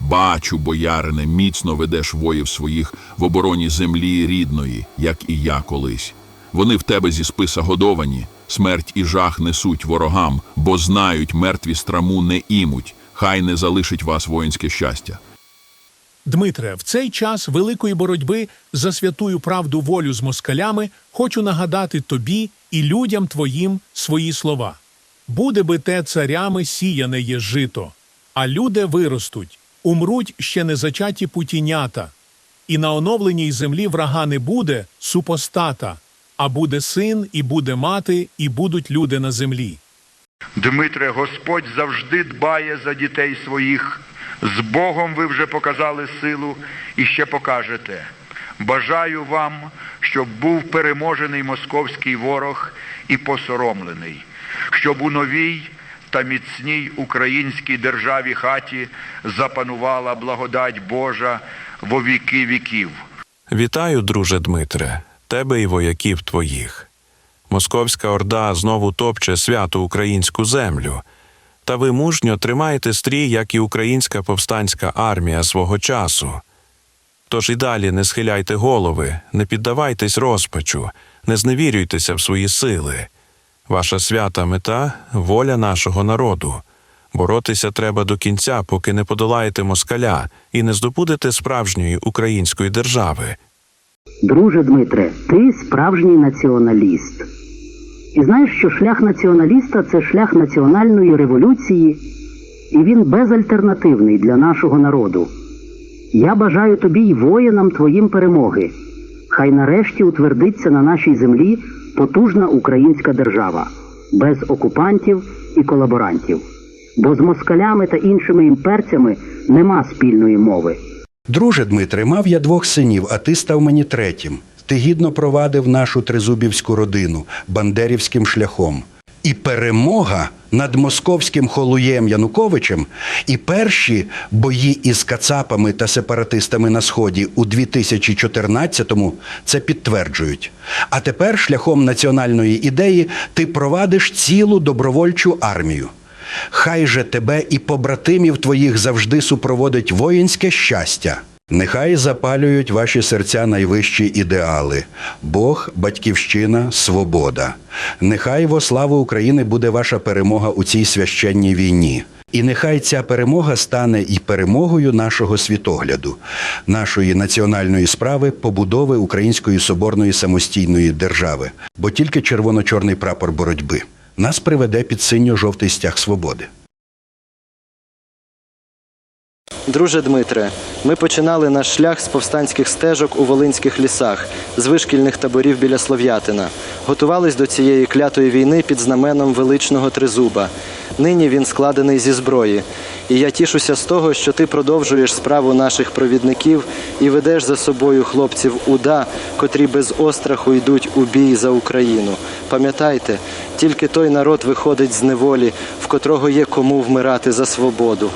Бачу, боярине, міцно ведеш воїв своїх в обороні землі рідної, як і я колись. Вони в тебе зі списа годовані, смерть і жах несуть ворогам, бо знають, мертві страму не імуть, хай не залишить вас воїнське щастя. Дмитре, в цей час великої боротьби за святую правду волю з москалями хочу нагадати тобі і людям твоїм свої слова. Буде би те царями сіяне є жито, а люди виростуть, умруть ще не зачаті путінята, і на оновленій землі врага не буде супостата, а буде син, і буде мати, і будуть люди на землі. Дмитре, Господь завжди дбає за дітей своїх. З Богом ви вже показали силу і ще покажете. Бажаю вам, щоб був переможений московський ворог і посоромлений, щоб у новій та міцній українській державі хаті запанувала благодать Божа во віки віків. Вітаю, друже Дмитре, тебе і вояків твоїх. Московська орда знову топче святу українську землю. Та ви мужньо тримаєте стрій, як і українська повстанська армія свого часу. Тож і далі не схиляйте голови, не піддавайтесь розпачу, не зневірюйтеся в свої сили. Ваша свята мета воля нашого народу. Боротися треба до кінця, поки не подолаєте москаля і не здобудете справжньої української держави. Друже Дмитре, ти справжній націоналіст. І знаєш, що шлях націоналіста це шлях національної революції, і він безальтернативний для нашого народу. Я бажаю тобі й воїнам твоїм перемоги. Хай нарешті утвердиться на нашій землі потужна українська держава, без окупантів і колаборантів. Бо з москалями та іншими імперцями нема спільної мови. Друже Дмитре, мав я двох синів, а ти став мені третім. Ти гідно провадив нашу тризубівську родину бандерівським шляхом. І перемога над московським холуєм Януковичем, і перші бої із кацапами та сепаратистами на сході у 2014-му це підтверджують. А тепер шляхом національної ідеї ти провадиш цілу добровольчу армію. Хай же тебе і побратимів твоїх завжди супроводить воїнське щастя. Нехай запалюють ваші серця найвищі ідеали Бог, батьківщина, свобода. Нехай во славу України буде ваша перемога у цій священній війні. І нехай ця перемога стане і перемогою нашого світогляду, нашої національної справи побудови Української соборної самостійної держави, бо тільки червоно-чорний прапор боротьби нас приведе під синьо-жовтий стяг свободи. Друже Дмитре, ми починали наш шлях з повстанських стежок у Волинських лісах, з вишкільних таборів біля Слов'ятина. Готувались до цієї клятої війни під знаменом величного тризуба. Нині він складений зі зброї. І я тішуся з того, що ти продовжуєш справу наших провідників і ведеш за собою хлопців уда, котрі без остраху йдуть у бій за Україну. Пам'ятайте, тільки той народ виходить з неволі, в котрого є кому вмирати за свободу.